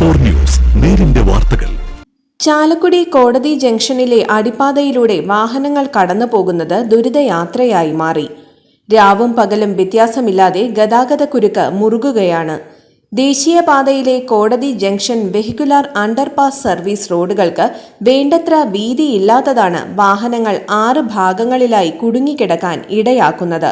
News നേരിന്റെ വാർത്തകൾ. ചാലക്കുടി കോടതി ജംഗ്ഷനിലെ അടിപ്പാതയിലൂടെ വാഹനങ്ങൾ കടന്നു പോകുന്നത് ദുരിതയാത്രയായി മാറി. രാവും പകലും വ്യത്യാസമില്ലാതെ ഗതാഗത കുരുക്ക് മുറുകുകയാണ്. ദേശീയപാതയിലെ കോടതി ജംഗ്ഷൻ വെഹിക്കുലാർ അണ്ടർപാസ് സർവീസ് റോഡുകൾക്ക് വേണ്ടത്ര വീതിയില്ലാത്തതാണ് വാഹനങ്ങൾ ആറ് ഭാഗങ്ങളിലായി കുടുങ്ങിക്കിടക്കാൻ ഇടയാക്കുന്നത്.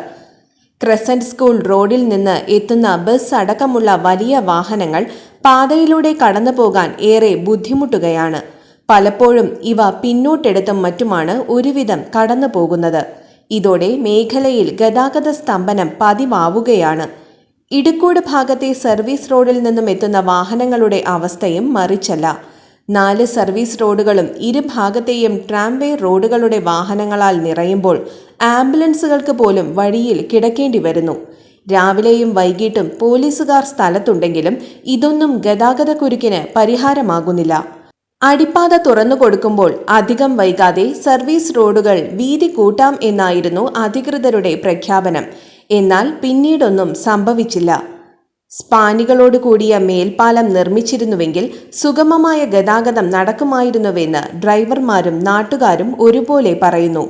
ക്രസന്റ് സ്കൂൾ റോഡിൽ നിന്ന് എത്തുന്ന ബസ് അടക്കമുള്ള വലിയ വാഹനങ്ങൾ പാതയിലൂടെ കടന്നു പോകാൻ ഏറെ ബുദ്ധിമുട്ടുകയാണ്. പലപ്പോഴും ഇവ പിന്നോട്ടെടുത്തും മറ്റുമാണ് ഒരുവിധം കടന്നു പോകുന്നത്. ഇതോടെ മേഖലയിൽ ഗതാഗത സ്തംഭനം പതിവാവുകയാണ്. ഇടുക്കോട് ഭാഗത്തെ സർവീസ് റോഡിൽ നിന്നും എത്തുന്ന വാഹനങ്ങളുടെ അവസ്ഥയും മറിച്ചല്ല. നാല് സർവീസ് റോഡുകളും ഇരുഭാഗത്തെയും ട്രാംവേ റോഡുകളുടെ വാഹനങ്ങളാൽ നിറയുമ്പോൾ ആംബുലൻസുകൾക്ക് പോലും വഴിയിൽ കിടക്കേണ്ടി വരുന്നു. രാവിലെയും വൈകിട്ടും പോലീസുകാർ സ്ഥലത്തുണ്ടെങ്കിലും ഇതൊന്നും ഗതാഗതക്കുരുക്കിന് പരിഹാരമാകുന്നില്ല. അടിപ്പാത തുറന്നു കൊടുക്കുമ്പോൾ അധികം വൈകാതെ സർവീസ് റോഡുകൾ വീതി കൂട്ടാം എന്നായിരുന്നു അധികൃതരുടെ പ്രഖ്യാപനം. എന്നാൽ പിന്നീടൊന്നും സംഭവിച്ചില്ല. സ്പാനികളോട് കൂടിയ മേൽപ്പാലം നിർമ്മിച്ചിരുന്നുവെങ്കിൽ സുഗമമായ ഗതാഗതം നടക്കുമായിരുന്നുവെന്ന് ഡ്രൈവർമാരും നാട്ടുകാരും ഒരുപോലെ പറയുന്നു.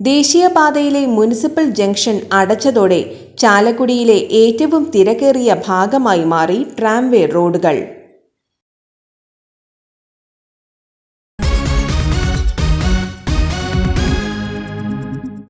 ദേശീയപാതയിലെ മുനിസിപ്പൽ ജംഗ്ഷൻ അടച്ചതോടെ ചാലക്കുടിയിലെ ഏറ്റവും തിരക്കേറിയ ഭാഗമായി മാറി ട്രാംവേ റോഡുകൾ.